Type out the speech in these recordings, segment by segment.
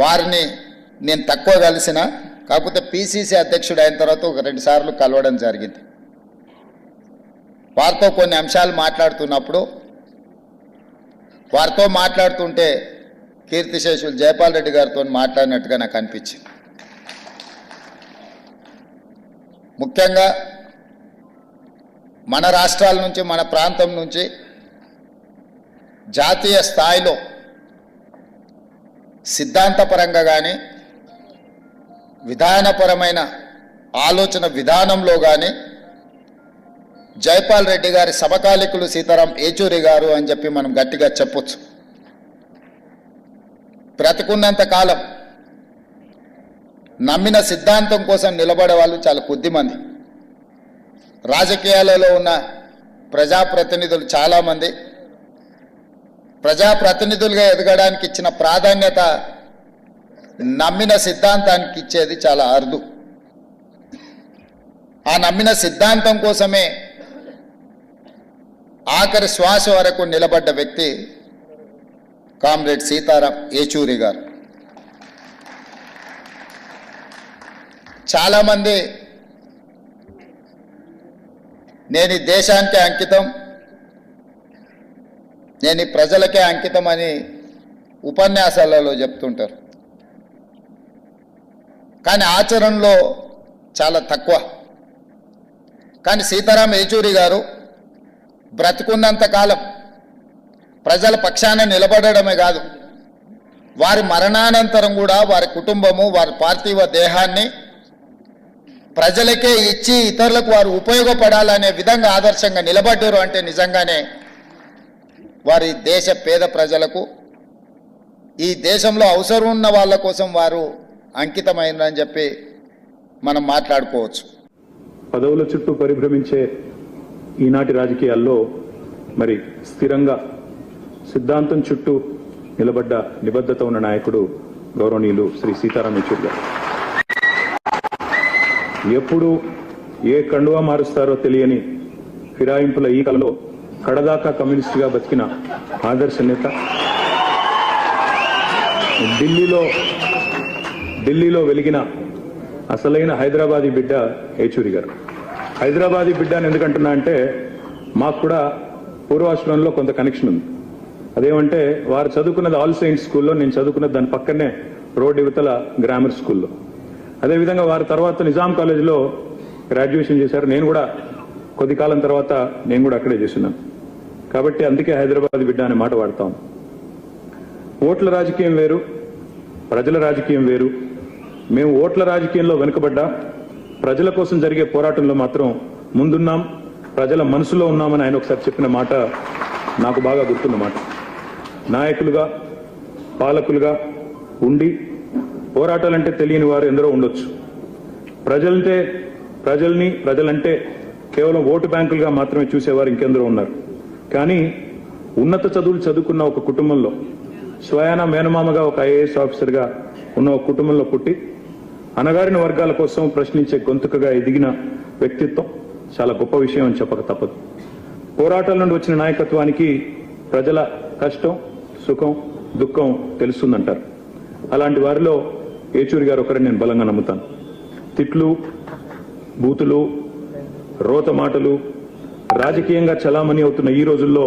వారిని నేను తక్కువ కలిసిన కాకపోతే పీసీసీ అధ్యక్షుడు అయిన తర్వాత ఒక రెండు సార్లు కలవడం జరిగింది. వారితో కొన్ని అంశాలు మాట్లాడుతున్నప్పుడు వారితో మాట్లాడుతుంటే కీర్తిశేషులు జయపాల్ రెడ్డి గారితో మాట్లాడినట్టుగా నాకు అనిపించింది. ముఖ్యంగా మన రాష్ట్రాల నుంచి మన ప్రాంతం నుంచి జాతీయ స్థాయిలో సిద్ధాంతపరంగా కానీ విధానపరమైన ఆలోచన విధానంలో కానీ జైపాల్ రెడ్డి గారి సమకాలికులు సీతారాం ఏచూరి గారు అని చెప్పి మనం గట్టిగా చెప్పొచ్చు. బ్రతికున్నంత కాలం నమ్మిన సిద్ధాంతం కోసం నిలబడే వాళ్ళు చాలా కొద్దిమంది. రాజకీయాలలో ఉన్న ప్రజాప్రతినిధులు చాలామంది ప్రజాప్రతినిధులుగా ఎదగడానికి ఇచ్చిన ప్రాధాన్యత నమ్మిన సిద్ధాంతానికి ఇచ్చేది చాలా అరుదు. ఆ నమ్మిన సిద్ధాంతం కోసమే ఆఖరి శ్వాస వరకు నిలబడ్డ వ్యక్తి కామ్రేడ్ సీతారాం ఏచూరి గారు. చాలామంది నేను ఈ దేశానికి అంకితం నేను ఈ ప్రజలకే అంకితం అని ఉపన్యాసాలలో చెప్తుంటారు. కానీ ఆచరణలో చాలా తక్కువ. కానీ సీతారాం ఏచూరి గారు బ్రతుకున్నంతకాలం ప్రజల పక్షాన నిలబడడమే కాదు వారి మరణానంతరం కూడా వారి కుటుంబము వారి పార్థివ దేహాన్ని ప్రజలకే ఇచ్చి ఇతరులకు వారు ఉపయోగపడాలనే విధంగా ఆదర్శంగా నిలబడ్డారు అంటే నిజంగానే వారి దేశ పేద ప్రజలకు ఈ దేశంలో అవసరం ఉన్న వాళ్ళ కోసం వారు అంకితమైందని చెప్పి మనం మాట్లాడుకోవచ్చు. పదవుల చుట్టూ పరిభ్రమించే ఈనాటి రాజకీయాల్లో మరి స్థిరంగా సిద్ధాంతం చుట్టూ నిలబడ్డ నిబద్ధత ఉన్న నాయకుడు గౌరవనీయులు శ్రీ సీతారాం యెచూరి గారు. ఎప్పుడు ఏ కండువా మారుస్తారో తెలియని ఫిరాయింపుల ఈ కలలో కడదాకా కమ్యూనిస్టుగా బతికిన ఆదర్శ నేత ఢిల్లీలో ఢిల్లీలో వెలిగిన అసలైన హైదరాబాదీ బిడ్డ ఏచూరి గారు. హైదరాబాదీ బిడ్డ అని ఎందుకంటున్నా అంటే మాకు కూడా పూర్వాశ్రమంలో కొంత కనెక్షన్ ఉంది. అదేమంటే వారు చదువుకున్నది ఆల్ సైన్స్ స్కూల్లో నేను చదువుకున్నది దాని పక్కనే రోడ్ యువతల గ్రామర్ స్కూల్లో అదేవిధంగా వారి తర్వాత నిజాం కాలేజీలో గ్రాడ్యుయేషన్ చేశారు. నేను కూడా కొద్ది కాలం తర్వాత నేను కూడా అక్కడే చేస్తున్నాను. కాబట్టి అందుకే హైదరాబాద్ బిడ్డ అనే మాట వాడతాం. ఓట్ల రాజకీయం వేరు ప్రజల రాజకీయం వేరు. మేము ఓట్ల రాజకీయంలో వెనుకబడ్డా ప్రజల కోసం జరిగే పోరాటంలో మాత్రం ముందున్నాం ప్రజల మనసులో ఉన్నామని ఆయన ఒకసారి చెప్పిన మాట నాకు బాగా గుర్తున్నమాట నాయకులుగా పాలకులుగా ఉండి పోరాటాలంటే తెలియని వారు ఎందరో ఉండొచ్చు. ప్రజలంటే ప్రజల్ని ప్రజలంటే కేవలం ఓటు బ్యాంకులుగా మాత్రమే చూసేవారు ఇంకెందరో ఉన్నారు. కానీ ఉన్నత చదువులు చదువుకున్న ఒక కుటుంబంలో స్వయాన మేనమామగా ఒక ఐఏఎస్ ఆఫీసర్గా ఉన్న ఒక కుటుంబంలో పుట్టి అనగారిన వర్గాల కోసం ప్రశ్నించే గొంతుకగా ఎదిగిన వ్యక్తిత్వం చాలా గొప్ప విషయం అని చెప్పక తప్పదు. పోరాటాల నుండి వచ్చిన నాయకత్వానికి ప్రజల కష్టం సుఖం దుఃఖం తెలుస్తుందంటారు. అలాంటి వారిలో ఏచూరి గారు ఒకరిని నేను బలంగా నమ్ముతాను. తిట్లు బూతులు రోత మాటలు రాజకీయంగా చలామణి అవుతున్న ఈ రోజుల్లో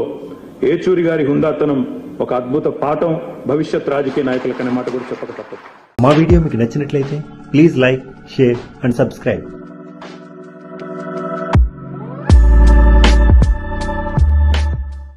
ఏచూరి గారి హుందాతనం ఒక అద్భుత పాఠం భవిష్యత్ రాజకీయ నాయకులకనే మాట కూడా చెప్పక తప్పదు. మా వీడియో మీకు నచ్చినట్లయితే please like share and subscribe.